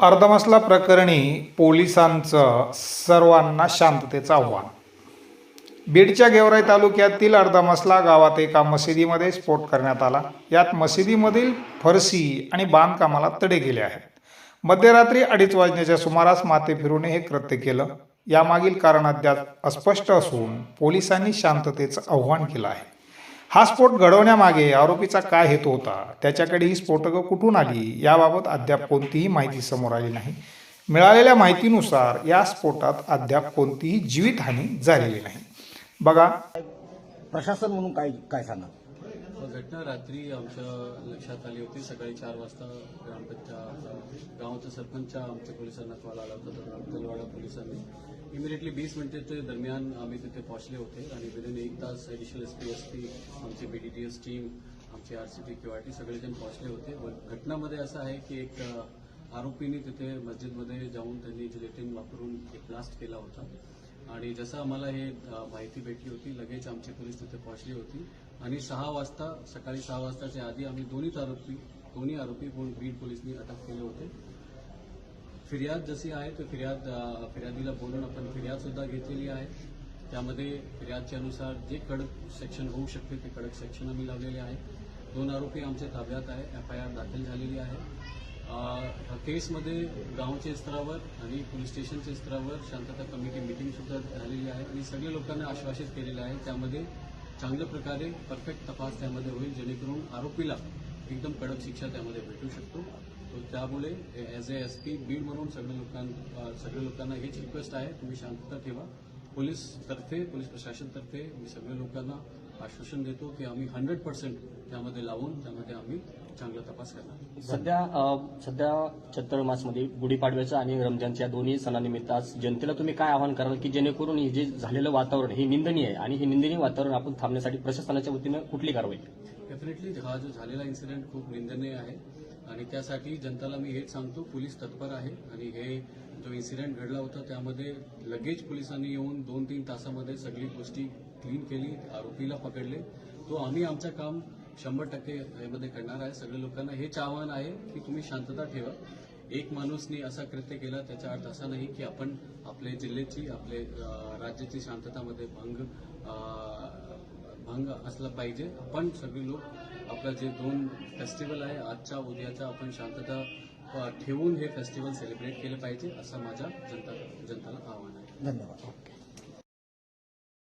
अर्धमसला प्रकरणी पोलिसांचं सर्वांना शांततेचं आव्हान. बीडच्या गेवराई तालुक्यातील अर्धमसला गावात एका मशिदीमध्ये स्फोट करण्यात आला. यात मशिदीमधील फरशी आणि बांधकामाला तडे गेले आहेत. मध्यरात्री अडीच वाजण्याच्या सुमारास माते फिरूने हे कृत्य केलं. यामागील कारण अद्याप अस्पष्ट असून पोलिसांनी शांततेचं आव्हान केलं आहे. हा स्फोट घडवण्यामागे आरोपीचा काय हेतू होता? त्याच्याकडे ही स्फोटकं कुठून आली? याबाबत अद्याप कोणतीही माहिती समोर आली नाही. मिळालेल्या माहितीनुसार या स्फोटात अद्याप कोणतीही जीवितहानी झालेली नाही. बघा. प्रशासन म्हणून काय काय सांगा घटना रात्री आमच्या लक्षात आली होती. सकाळी चार वाजता ग्रामपंचायत गावाच्या सरपंचच्या आमच्या पोलिसांना कॉल आला होता. तर तलवाडा पोलिसांनी इमिडिएटली वीस मिनिटाच्या म्हणजे दरम्यान आम्ही तिथे पोहोचले होते आणि विदिन एक तास additional S P S P आमची B D T S team आमची R C T Q R T सगळेजण पोहोचले होते. व घटनामध्ये असं आहे की एक आरोपींनी आरोपीने तिथे मस्जिदमध्ये जाऊन त्यांनी जिलेटिन वापरून एक ब्लास्ट केला होता. आणि जसं आम्हाला हे माहिती भेटली होती लगेच आमची पोलीस तिथे पोहोचली होती. आणि सहा वाजता सकाळी सहा वाजताच्या आधी आम्ही दोन्हीच आरोपी दोन्ही आरोपी कोण बीड पोलिसनी अटक केले होते. फिर्याद जशी आहे तर फिर्याद फिर्यादीला बोलून आपण फिर्याद सुद्धा घेतलेली आहे. त्यामध्ये फिर्यादच्या अनुसार जे कडक सेक्शन होऊ शकते ते कडक सेक्शन आम्ही लावलेले आहे. दोन आरोपी आमच्या ताब्यात आहे एफ आय आर दाखल झालेली आहे. केसमध्ये गावच्या स्तरावर आणि पोलीस स्टेशनच्या स्तरावर शांतता कमिटी मिटिंग सुद्धा झालेली आहे. आणि सगळ्या लोकांना आश्वासित केलेलं आहे. त्यामध्ये चांगल्या प्रकारे परफेक्ट तपास त्यामध्ये होईल जेणेकरून आरोपीला एकदम कडक शिक्षा त्यामध्ये भेटू शकतो. त्यामुळे as A S P Beed म्हणून सगळ्या लोकां सगळ्या लोकांना हेच रिक्वेस्ट आहे तुम्ही शांतता ठेवा. पोलीस तर्फे पोलीस प्रशासनतर्फे मी सगळ्या लोकांना आश्वासन देतो की आम्ही हंड्रेड पर्सेंट त्यामध्ये लावून त्यामध्ये आम्ही चांगला तपास करणार सध्या सध्या चैत्र मासमध्ये गुढीपाडव्याचं आणि रमजानच्या दोन्ही सणानिमित्त आज जनतेला तुम्ही काय आवाहन कराल की जेणेकरून हे जे झालेलं वातावरण हे निंदनीय आहे आणि हे निंदनीय वातावरण आपण थांबण्यासाठी प्रशासनाच्या वतीनं कुठली कारवाई? डेफिनेटली हा जो झालेला इन्सिडेंट खूप निंदनीय आहे. आणि त्यासाठी जनताला मी हेच सांगतो पोलीस तत्पर आहे. आणि हे जो इन्सिडेंट घडला होता त्यामध्ये लगेच पोलिसांनी येऊन दोन तीन तासामध्ये सगळी गोष्टी क्लीन केली आरोपीला पकडले. तो आम्ही आमचं काम शंभर टक्के यामध्ये करणार आहे. सगळ्या लोकांना हेच आव्हान आहे की तुम्ही शांतता ठेवा. एक माणूसनी असा कृत्य केला त्याचा अर्थ असा नाही की आपण आपल्या जिल्ह्याची आपले राज्याची शांततामध्ये भंग अं, भंग असला पाहिजे. आपण सगळे लोक आपलं जे दोन फेस्टिवल आहे आजचा उद्याचा आपण शांतता ठेवून हे फेस्टिवल सेलिब्रेट केलं पाहिजे असं माझ्या जनता जनताला आव्हान आहे. धन्यवाद.